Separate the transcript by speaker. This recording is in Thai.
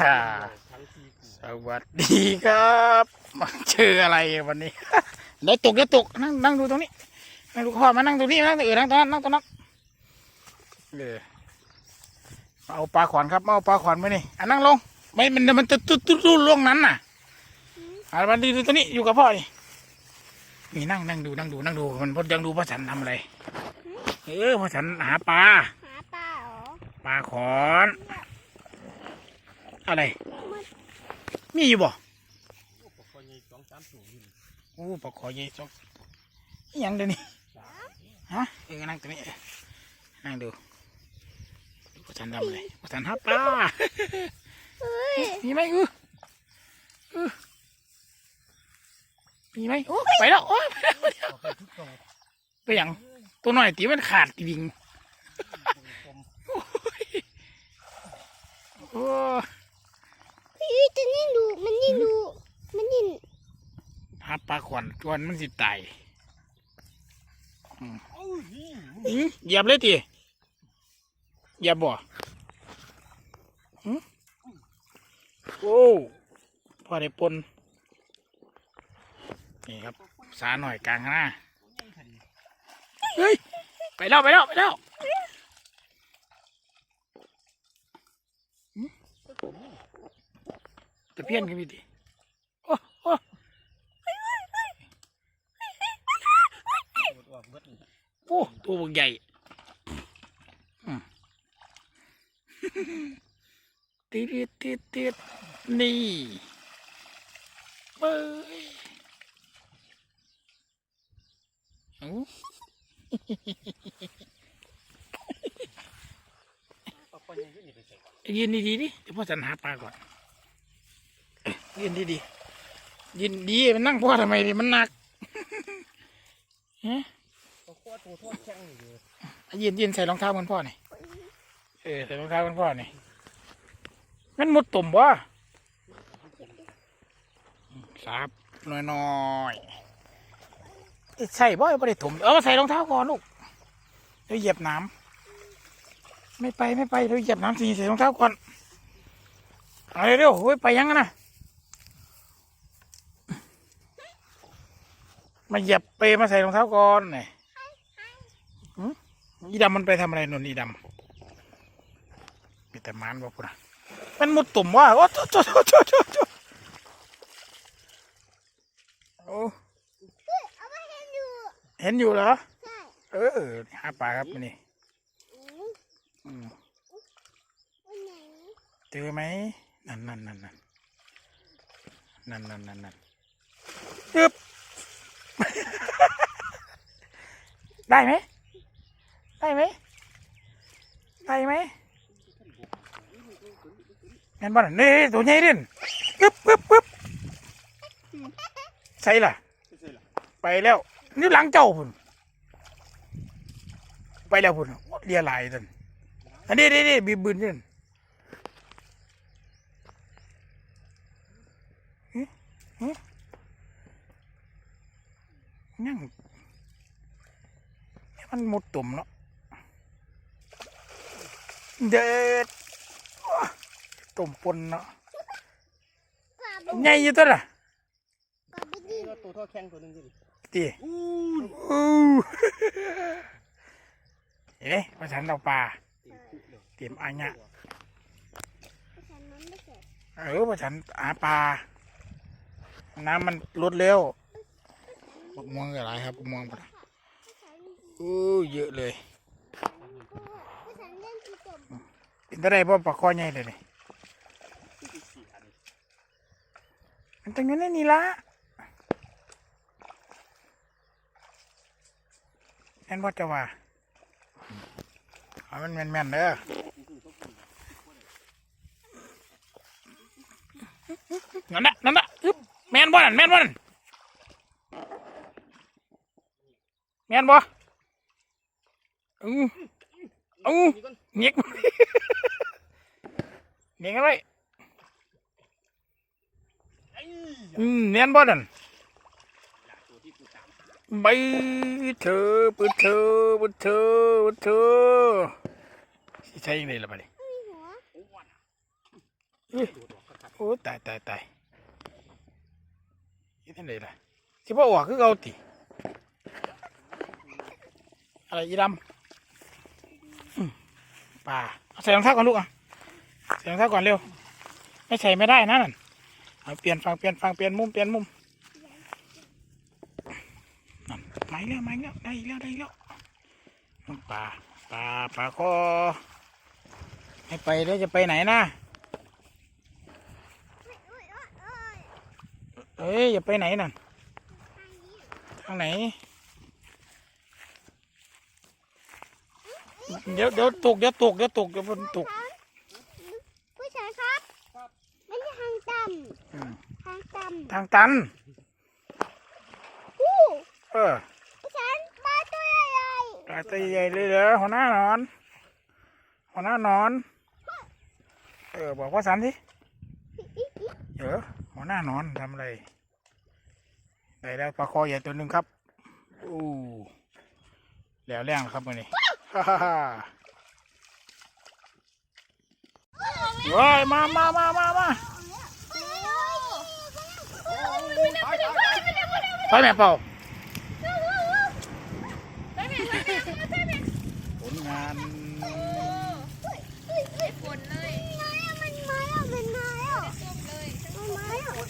Speaker 1: ฮ่าสวัสดีครับมาเจออะไรวันนี้เดี๋ยวตกเดี๋ยวตกนั่งนั่งดูตรงนี้นั่งดูพ่อมานั่งตรงนี้นั่งเออนั่งตรงนั้นนั่งตรงนั้นเออมาเอาปลาขวานครับมาเอาปลาขวานมานี่อะนั่งลงไม่มันมันจะตุ้ตุ้ตุ้ล่วงนั้นน่ะอะมาดูตรงนี้อยู่กับพ่อนี่นี่นั่งนั่งดูนั่งดูนั่งดูมันพดยังดูพ่อฉันทำอะไรเออพ่อฉันหาปลา
Speaker 2: หาปลาเหรอ
Speaker 1: ปลาขอน อะไร มีอยู่บ่โอ้ปลาขอใหญ่จอกอิหยังเดี๋ยวนี้ฮะเออนั่งตรงนี้นั่งดูดูพ่อฉันทำอะไรพ่อฉันหาปลา
Speaker 2: เฮ้ย
Speaker 1: มีไหมอืออือมีไหมโอ้ไปแล้วโอ้ยไปแล้วไปแล้วไปหยังตัวหน่อยตีมันขาดจริงโอ้ยโอ้
Speaker 2: พี่จะนี่ดูมันนี่ดูมันนี่
Speaker 1: หา ปลาขวัญจวนมันสิตายอืมอิงเหยียบเลยตีเหยียบบ่หึโอ้พอได้ปนนี่ครับ สาหน่อยกลางหน้าเฮ้ย ไปแล้วไปแล้วไปแล้วหึตะเพียนกันพี่ดิโอ้โอ้ โอ้ตัวใหญ่ติดติดติดนี่เบ้ยเอ้ายืนดีๆดิเดี๋ยวพ่อสันหาปลาก่อนยยืนดีๆยืนดีมันนั่งพ่อทำไมดิมันหนักฮะ ยืนยืนใส่รองเท้าเหมือนพ่อหน่อยเออใส่รองเท้าเหมือนพ่อหน่อยมันมุดตุ่มบ่สาบน้อยๆเอ้ยใส่บ่ไม่ได้ตุ่มเออใส่รองเท้าก่อนลูกเดี๋ยวเหยียบน้ำไม่ไปไม่ไปเราเหยียบน้ำสีใส่รองเท้าก่อนเอาเร็วๆเฮ้ยไปยังกันนะมาเหยียบไปมาใส่รองเท้าก่อนหน่อยหืม อีดำมันไปทำอะไรนนอีดำมีแต่มันบอกพูดนะมันมุดตุ่มว่ะโอ้โจโจโจโจโจโอ้
Speaker 2: เอามาเห็นอยู่
Speaker 1: เห็นอยู่เหรอ
Speaker 2: ใช่
Speaker 1: เออหาปลาครับนี่
Speaker 2: อืม
Speaker 1: อืม
Speaker 2: วันไหน
Speaker 1: เจอไหมนั่นนั่นนั่นนั่นนั่นนั่นนั่นนั่นปึ๊บได้ไหม ได้ไหมได้ไหมงั้นบ้านนี่ตัวใหญ่เด่นปึ๊บปึ๊บปึ๊บใส่ล่ะ ไปแล้วนี่หลังเจ้าพุ่นไปแล้วพุ่นเรียลายตันอันนี้นี่นี่บีบบืนนี่นั่นยังนี่มันหมดตุ่มเนาะ เด็ดตุ่มปนเนาะ
Speaker 2: ปลาบุก
Speaker 1: ใหญ่อยู่ตัวละ
Speaker 3: ตัวท่อแข้งตัวนึงดิ
Speaker 1: ตี
Speaker 3: อู้
Speaker 1: เห็นไหมภาษาเราปลาเตรียมอันเนี้ย
Speaker 2: ฉันมันไม่เสร็จ
Speaker 1: เออภาษาอาปลา น้ำมันลดเร็วบกม่วงอะไรครับบกม่วงปะ
Speaker 2: ฉัน
Speaker 1: อู้เยอะเลย
Speaker 2: ก็ฉันเล่นที่จบ
Speaker 1: เป็นอะไรบ่ปลาคอใหญ่เลยนี่มันต้องอยู่ในนี่ละแม่นบ่จะว่าเอามันแม่นๆเด้อนั่นน่ะนั่นน่ะอึ๊บแม่นบ่นั่นแม่นบ่นั่นแม่นบ่อือ อือเงียกเนียงอะไร
Speaker 3: ไอ้
Speaker 1: อืมเนียนบ่นั่น
Speaker 3: ตัวที่กูตาม
Speaker 1: ใบเธอปืดเธอปืดเธอปืดเธอสิใช่ยังไงล่ะบัดนี้
Speaker 2: มีหัว
Speaker 3: โอ้วัน
Speaker 1: ออุ้ย
Speaker 3: ดูดออกครับ
Speaker 1: โอ้ตายตายตายยี่ท่านใดล่ะสิบ่ออกคือเก่าติอะไรอีดำอืม ป่าเอาใส่รองเท้าก่อนลูกอะใส่รองเท้าก่อนเร็ว ไม่ใส่ไม่ได้นะนั่นเปลี่ยนฟังเปลี่ยนฟังเปลี่ยนมุมเปลี่ยนมุมนั่นมาอีกแล้วมาอีกแล้วได้แล้วได้แล้วปลาปลาปลาคอให้ไปแล้วจะไปไหนนะเอ้ยอย่าไปไหนนั่นทางไหน เดี๋ยวเดี๋ยวตกเดี๋ยวตกเดี๋ยวตกเดี๋ยวมันตก
Speaker 2: ผู้ชายครับมันจะทางต่
Speaker 1: อืมำ
Speaker 2: ทางต่
Speaker 1: ทางตันำ
Speaker 2: อู้
Speaker 1: เออ
Speaker 2: ผู้ชายปลาตัวใหญ่
Speaker 1: ปลาตัวใหญ่เลยเหรอหัวหน้านอน หัวหน้านอน เออบอกว่าสันสิเออหัวหน้านอนทำอะไรได้แล้วปลาคอใหญ่ตัวหนึ่งครับอู้แล้วแรงแล้วครับมันนี่ ฮ่าฮ่าฮ่าเฮ้ยมามามามามาไปแม่เป่าผลงาน
Speaker 2: ฝนเลย มันไม้อะเป็นไม้อะ
Speaker 4: ม
Speaker 2: ันไม้อะ